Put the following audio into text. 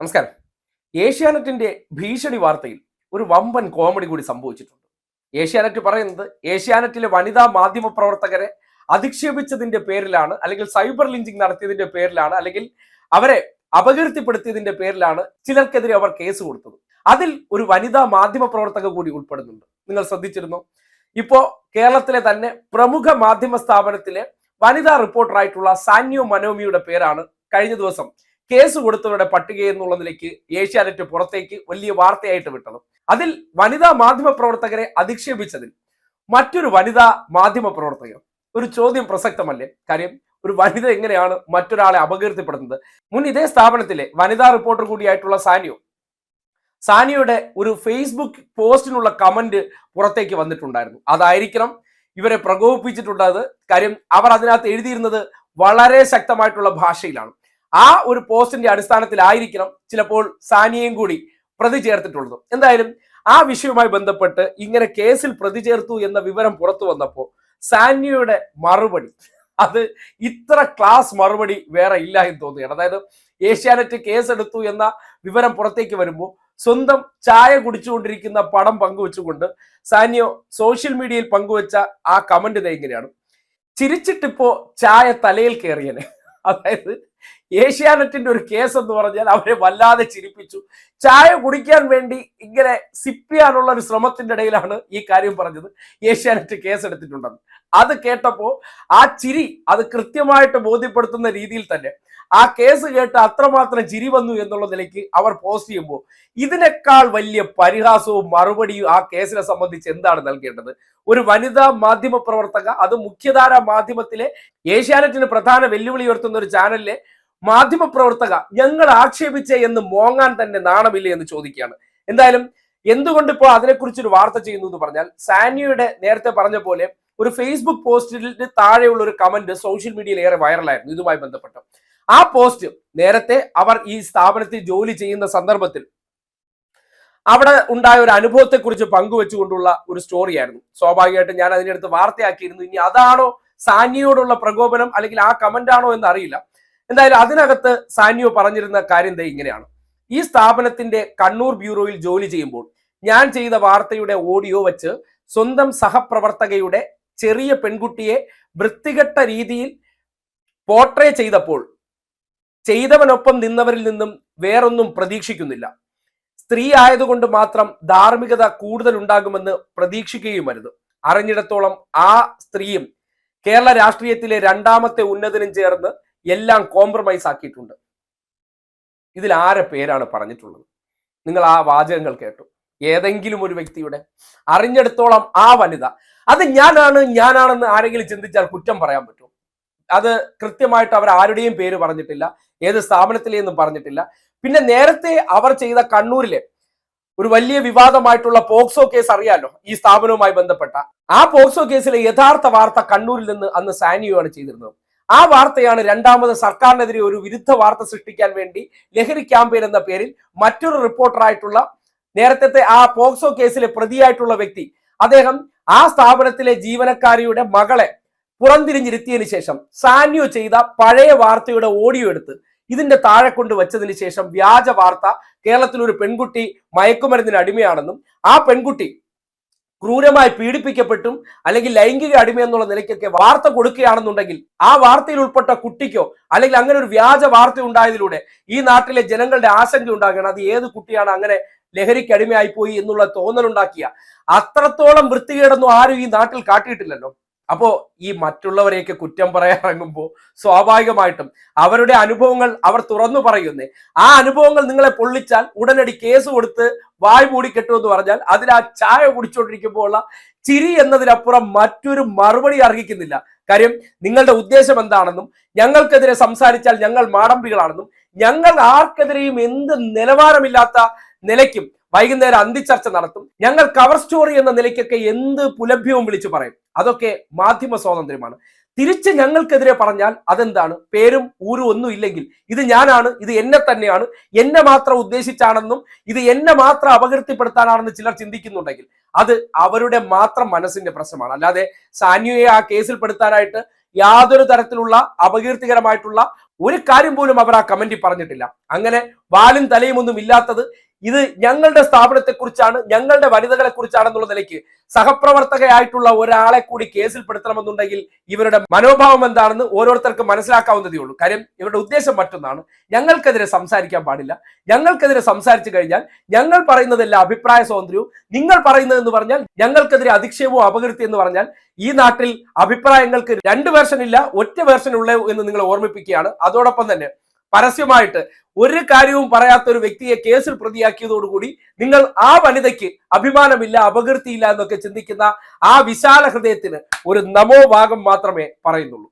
നമസ്കാരം. ഏഷ്യാനെറ്റിന്റെ ഭീഷണി വാർത്തയിൽ ഒരു വമ്പൻ കോമഡി കൂടി സംഭവിച്ചിട്ടുണ്ട്. ഏഷ്യാനെറ്റ് പറയുന്നത് ഏഷ്യാനെറ്റിലെ വനിതാ മാധ്യമ പ്രവർത്തകരെ അധിക്ഷേപിച്ചതിന്റെ പേരിലാണ് അല്ലെങ്കിൽ സൈബർ ലിഞ്ചിങ് നടത്തിയതിന്റെ പേരിലാണ് അല്ലെങ്കിൽ അവരെ അപകീർത്തിപ്പെടുത്തിയതിന്റെ പേരിലാണ് ചിലർക്കെതിരെ അവർ കേസ് കൊടുത്തത്. അതിൽ ഒരു വനിതാ മാധ്യമ പ്രവർത്തക കൂടി ഉൾപ്പെടുന്നുണ്ട്. നിങ്ങൾ ശ്രദ്ധിച്ചിരുന്നു. ഇപ്പോ കേരളത്തിലെ തന്നെ പ്രമുഖ മാധ്യമ സ്ഥാപനത്തിലെ വനിതാ റിപ്പോർട്ടറായിട്ടുള്ള സാന്യോ മനോമിയുടെ പേരാണ് കഴിഞ്ഞ ദിവസം കേസ് കൊടുത്തവരുടെ പട്ടിക എന്നുള്ള നിലയ്ക്ക് ഏഷ്യാനെറ്റ് പുറത്തേക്ക് വലിയ വാർത്തയായിട്ട് വിട്ടത്. അതിൽ വനിതാ മാധ്യമ പ്രവർത്തകരെ അധിക്ഷേപിച്ചതിൽ മറ്റൊരു വനിതാ മാധ്യമ പ്രവർത്തകർ ഒരു ചോദ്യം പ്രസക്തമല്ലേ? കാര്യം ഒരു വനിത എങ്ങനെയാണ് മറ്റൊരാളെ അപകീർത്തിപ്പെടുന്നത് മുൻ ഇതേ സ്ഥാപനത്തിലെ വനിതാ റിപ്പോർട്ടർ കൂടിയായിട്ടുള്ള സാനിയോ. സാനിയുടെ ഒരു ഫേസ്ബുക്ക് പോസ്റ്റിനുള്ള കമന്റ് പുറത്തേക്ക് വന്നിട്ടുണ്ടായിരുന്നു. അതായിരിക്കണം ഇവരെ പ്രകോപിപ്പിച്ചിട്ടുള്ളത് കാര്യം അവർ അതിനകത്ത് എഴുതിയിരുന്നത് വളരെ ശക്തമായിട്ടുള്ള ഭാഷയിലാണ്. ആ ഒരു പോസ്റ്റിന്റെ അടിസ്ഥാനത്തിലായിരിക്കണം ചിലപ്പോൾ സാനിയയും കൂടി പ്രതി ചേർത്തിട്ടുള്ളത്. എന്തായാലും ആ വിഷയവുമായി ബന്ധപ്പെട്ട് ഇങ്ങനെ കേസിൽ പ്രതി ചേർത്തു എന്ന വിവരം പുറത്തു വന്നപ്പോൾ സാനിയയുടെ മറുപടി അത് ഇത്ര ക്ലാസ് മറുപടി വേറെ ഇല്ല എന്ന് തോന്നുകയാണ്. അതായത് ഏഷ്യാനെറ്റ് കേസെടുത്തു എന്ന വിവരം പുറത്തേക്ക് വരുമ്പോൾ സ്വന്തം ചായ കുടിച്ചുകൊണ്ടിരിക്കുന്ന പടം പങ്കുവെച്ചുകൊണ്ട് സാനിയോ സോഷ്യൽ മീഡിയയിൽ പങ്കുവെച്ച ആ കമന്റ് ഇതെങ്ങനെയാണ് ചിരിച്ചിട്ടിപ്പോ ചായ തലയിൽ കയറിയനെ അതായത് ഏഷ്യാനെറ്റിന്റെ ഒരു കേസ് എന്ന് പറഞ്ഞാൽ അവരെ വല്ലാതെ ചിരിപ്പിച്ചു. ചായ കുടിക്കാൻ വേണ്ടി ഇങ്ങനെ സിപ്പ് ചെയ്യാനുള്ള ഒരു ശ്രമത്തിന്റെ ഇടയിലാണ് ഈ കാര്യം പറഞ്ഞത്. ഏഷ്യാനെറ്റ് കേസ് എടുത്തിട്ടുണ്ടെന്ന് അത് കേട്ടപ്പോ ആ ചിരി അത് കൃത്യമായിട്ട് ബോധ്യപ്പെടുത്തുന്ന രീതിയിൽ തന്നെ ആ കേസ് കേട്ട് അത്രമാത്രം ചിരി വന്നു എന്നുള്ള നിലയ്ക്ക് അവർ പോസ്റ്റ് ചെയ്യുമ്പോൾ ഇതിനേക്കാൾ വലിയ പരിഹാസവും മറുപടിയും ആ കേസിനെ സംബന്ധിച്ച് എന്താണ് നൽകേണ്ടത്? ഒരു വനിതാ മാധ്യമ പ്രവർത്തക അത് മുഖ്യധാര മാധ്യമത്തിലെ ഏഷ്യാനെറ്റിന് പ്രധാന വെല്ലുവിളി ഉയർത്തുന്ന ഒരു ചാനലിലെ മാധ്യമ പ്രവർത്തക ഞങ്ങൾ ആക്ഷേപിച്ചേ എന്ന് മോങ്ങാൻ തന്നെ നാണമില്ല എന്ന് ചോദിക്കുകയാണ്. എന്തായാലും എന്തുകൊണ്ട് ഇപ്പോൾ അതിനെക്കുറിച്ച് ഒരു വാർത്ത ചെയ്യുന്നു എന്ന് പറഞ്ഞാൽ സാനിയുടെ നേരത്തെ പറഞ്ഞ പോലെ ഒരു ഫേസ്ബുക്ക് പോസ്റ്റിന് താഴെയുള്ള ഒരു കമന്റ് സോഷ്യൽ മീഡിയയിൽ ഏറെ വൈറലായിരുന്നു ഇതുമായി ബന്ധപ്പെട്ട്. ആ പോസ്റ്റ് നേരത്തെ അവർ ഈ സ്ഥാപനത്തിൽ ജോലി ചെയ്യുന്ന സന്ദർഭത്തിൽ അവിടെ ഉണ്ടായ ഒരു അനുഭവത്തെക്കുറിച്ച് പങ്കുവെച്ചുകൊണ്ടുള്ള ഒരു സ്റ്റോറിയായിരുന്നു സ്വാഭാവികമായിട്ടും ഞാൻ അതിനടുത്ത് വാർത്തയാക്കിയിരുന്നു. ഇനി അതാണോ സാനിയോടുള്ള പ്രകോപനം അല്ലെങ്കിൽ ആ കമന്റ് ആണോ എന്ന് അറിയില്ല എന്തായാലും അതിനകത്ത് സാനിയോ പറഞ്ഞിരുന്ന കാര്യം ദേ ഇങ്ങനെയാണ്. ഈ സ്ഥാപനത്തിന്റെ കണ്ണൂർ ബ്യൂറോയിൽ ജോലി ചെയ്യുമ്പോൾ ഞാൻ ചെയ്ത വാർത്തയുടെ ഓഡിയോ വച്ച് സ്വന്തം സഹപ്രവർത്തകയുടെ ചെറിയ പെൺകുട്ടിയെ വൃത്തികെട്ട രീതിയിൽ പോർട്രേ ചെയ്തപ്പോൾ ചെയ്തവനൊപ്പം നിന്നവരിൽ നിന്നും വേറൊന്നും പ്രതീക്ഷിക്കുന്നില്ല. സ്ത്രീ ആയതുകൊണ്ട് മാത്രം ധാർമ്മികത കൂടുതൽ ഉണ്ടാകുമെന്ന് പ്രതീക്ഷിക്കുകയും വരുത് അറിഞ്ഞിടത്തോളം ആ സ്ത്രീയും കേരള രാഷ്ട്രീയത്തിലെ രണ്ടാമത്തെ ഉന്നതനും ചേർന്ന് എല്ലാം കോംപ്രമൈസ് ആക്കിയിട്ടുണ്ട്. ഇതിൽ ആരെ പേരാണ് പറഞ്ഞിട്ടുള്ളത്? നിങ്ങൾ ആ വാചകങ്ങൾ കേട്ടു. ഏതെങ്കിലും ഒരു വ്യക്തിയുടെ അറിഞ്ഞെടുത്തോളം ആ വനിത. അത് ഞാനാണ് ഞാനാണെന്ന് ആരെങ്കിലും ചിന്തിച്ചാൽ കുറ്റം പറയാൻ പറ്റും. അത് കൃത്യമായിട്ട് അവർ ആരുടെയും പേര് പറഞ്ഞിട്ടില്ല ഏത് സ്ഥാപനത്തിലെന്നും പറഞ്ഞിട്ടില്ല. പിന്നെ നേരത്തെ അവർ ചെയ്ത കണ്ണൂരിലെ ഒരു വലിയ വിവാദമായിട്ടുള്ള പോക്സോ കേസ് അറിയാലോ? ഈ സ്ഥാപനവുമായി ബന്ധപ്പെട്ട. ആ പോക്സോ കേസിലെ യഥാർത്ഥ വാർത്ത കണ്ണൂരിൽ നിന്ന് അന്ന് സാനിയോ ആണ് ചെയ്തിരുന്നത്. ആ വാർത്തയാണ് രണ്ടാമത് സർക്കാരിനെതിരെ ഒരു വിരുദ്ധ വാർത്ത സൃഷ്ടിക്കാൻ വേണ്ടി ലഹരി ക്യാമ്പയിൻ എന്ന പേരിൽ മറ്റൊരു റിപ്പോർട്ടറായിട്ടുള്ള നേരത്തെ ആ പോക്സോ കേസിലെ പ്രതിയായിട്ടുള്ള വ്യക്തി അദ്ദേഹം ആ സ്ഥാപനത്തിലെ ജീവനക്കാരിയുടെ മകളെ പുറംതിരിഞ്ഞിരുത്തിയതിനു ശേഷം സാന്യോ ചെയ്ത പഴയ വാർത്തയുടെ ഓഡിയോ എടുത്ത് ഇതിന്റെ താഴെ കൊണ്ട് വെച്ചതിന് ശേഷം വ്യാജ വാർത്ത കേരളത്തിൽ ഒരു പെൺകുട്ടി മയക്കുമരുന്നിന് അടിമയാണെന്നും ആ പെൺകുട്ടി ക്രൂരമായി പീഡിപ്പിക്കപ്പെട്ടും അല്ലെങ്കിൽ ലൈംഗിക അടിമ എന്നുള്ള നിലയ്ക്കൊക്കെ വാർത്ത കൊടുക്കുകയാണെന്നുണ്ടെങ്കിൽ ആ വാർത്തയിൽ ഉൾപ്പെട്ട കുട്ടിക്കോ അല്ലെങ്കിൽ അങ്ങനെ ഒരു വ്യാജ വാർത്ത ഉണ്ടായതിലൂടെ ഈ നാട്ടിലെ ജനങ്ങളുടെ ആശങ്ക ഉണ്ടാകണം അത് ഏത് കുട്ടിയാണ് അങ്ങനെ ലഹരിക്ക് അടിമയായി പോയി എന്നുള്ള തോന്നലുണ്ടാക്കിയ അത്രത്തോളം വൃത്തികേടൊന്നും ആരും ഈ നാട്ടിൽ കാട്ടിയിട്ടില്ലല്ലോ. അപ്പോ ഈ മറ്റുള്ളവരെയൊക്കെ കുറ്റം പറയാനിറങ്ങുമ്പോൾ സ്വാഭാവികമായിട്ടും അവരുടെ അനുഭവങ്ങൾ അവർ തുറന്നു പറയുന്നേ. ആ അനുഭവങ്ങൾ നിങ്ങളെ പൊള്ളിച്ചാൽ ഉടനടി കേസ് കൊടുത്ത് വായ് മൂടി എന്ന് പറഞ്ഞാൽ അതിൽ ആ ചായ കുടിച്ചുകൊണ്ടിരിക്കുമ്പോൾ ഉള്ള ചിരി എന്നതിനപ്പുറം മറ്റൊരു മറുപടി അർഹിക്കുന്നില്ല. കാര്യം നിങ്ങളുടെ ഉദ്ദേശം എന്താണെന്നും ഞങ്ങൾക്കെതിരെ സംസാരിച്ചാൽ ഞങ്ങൾ മാടമ്പികളാണെന്നും ഞങ്ങൾ ആർക്കെതിരെയും എന്ത് നിലവാരമില്ലാത്ത നിലയ്ക്കും വൈകുന്നേരം അന്തിച്ചർച്ച നടത്തും. ഞങ്ങൾ കവർ സ്റ്റോറി എന്ന നിലയ്ക്കൊക്കെ എന്ത് പുലഭ്യവും വിളിച്ചു പറയും. അതൊക്കെ മാധ്യമ സ്വാതന്ത്ര്യമാണ്. തിരിച്ച് ഞങ്ങൾക്കെതിരെ പറഞ്ഞാൽ അതെന്താണ്? പേരും ഊരും ഒന്നും ഇല്ലെങ്കിൽ ഇത് ഞാനാണ് ഇത് എന്നെ തന്നെയാണ് എന്നെ മാത്രം ഉദ്ദേശിച്ചാണെന്നും ഇത് എന്നെ മാത്രം അപകീർത്തിപ്പെടുത്താനാണെന്ന് ചിലർ ചിന്തിക്കുന്നുണ്ടെങ്കിൽ അത് അവരുടെ മാത്രം മനസ്സിന്റെ പ്രശ്നമാണ്. അല്ലാതെ സാന്യയെ ആ കേസിൽ പെടുത്താനായിട്ട് യാതൊരു തരത്തിലുള്ള അപകീർത്തികരമായിട്ടുള്ള ഒരു കാര്യം പോലും അവർ ആ കമന്റിൽ പറഞ്ഞിട്ടില്ല. അങ്ങനെ വാലും തലയും ഒന്നും ഇല്ലാത്തത് ഇത് ഞങ്ങളുടെ സ്ഥാപനത്തെ കുറിച്ചാണ് ഞങ്ങളുടെ വനിതകളെ കുറിച്ചാണെന്നുള്ള നിലയ്ക്ക് സഹപ്രവർത്തകയായിട്ടുള്ള ഒരാളെ കൂടി കേസിൽ പെടുത്തണമെന്നുണ്ടെങ്കിൽ ഇവരുടെ മനോഭാവം എന്താണെന്ന് ഓരോരുത്തർക്കും മനസ്സിലാക്കാവുന്നതേ ഉള്ളൂ. കാര്യം ഇവരുടെ ഉദ്ദേശം മറ്റൊന്നാണ്. ഞങ്ങൾക്കെതിരെ സംസാരിക്കാൻ പാടില്ല. ഞങ്ങൾക്കെതിരെ സംസാരിച്ചു കഴിഞ്ഞാൽ ഞങ്ങൾ പറയുന്നതെല്ലാം അഭിപ്രായ സ്വാതന്ത്ര്യവും നിങ്ങൾ പറയുന്നതെന്ന് പറഞ്ഞാൽ ഞങ്ങൾക്കെതിരെ അധിക്ഷേപവും അപകീർത്തി എന്ന് പറഞ്ഞാൽ ഈ നാട്ടിൽ അഭിപ്രായങ്ങൾക്ക് രണ്ട് വേർഷൻ ഇല്ല ഒറ്റ വേർഷൻ ഉള്ളൂ എന്ന് നിങ്ങൾ ഓർമ്മിപ്പിക്കുകയാണ്. അതോടൊപ്പം തന്നെ പരസ്യമായിട്ട് ഒരു കാര്യവും പറയാത്ത ഒരു വ്യക്തിയെ കേസിൽ പ്രതിയാക്കിയതോടുകൂടി നിങ്ങൾ ആ വനിതയ്ക്ക് അഭിമാനമില്ല അപകീർത്തിയില്ല എന്നൊക്കെ ചിന്തിക്കുന്ന ആ വിശാല ഹൃദയത്തിന് ഒരു നമോ ഭാഗം മാത്രമേ പറയുന്നുള്ളൂ.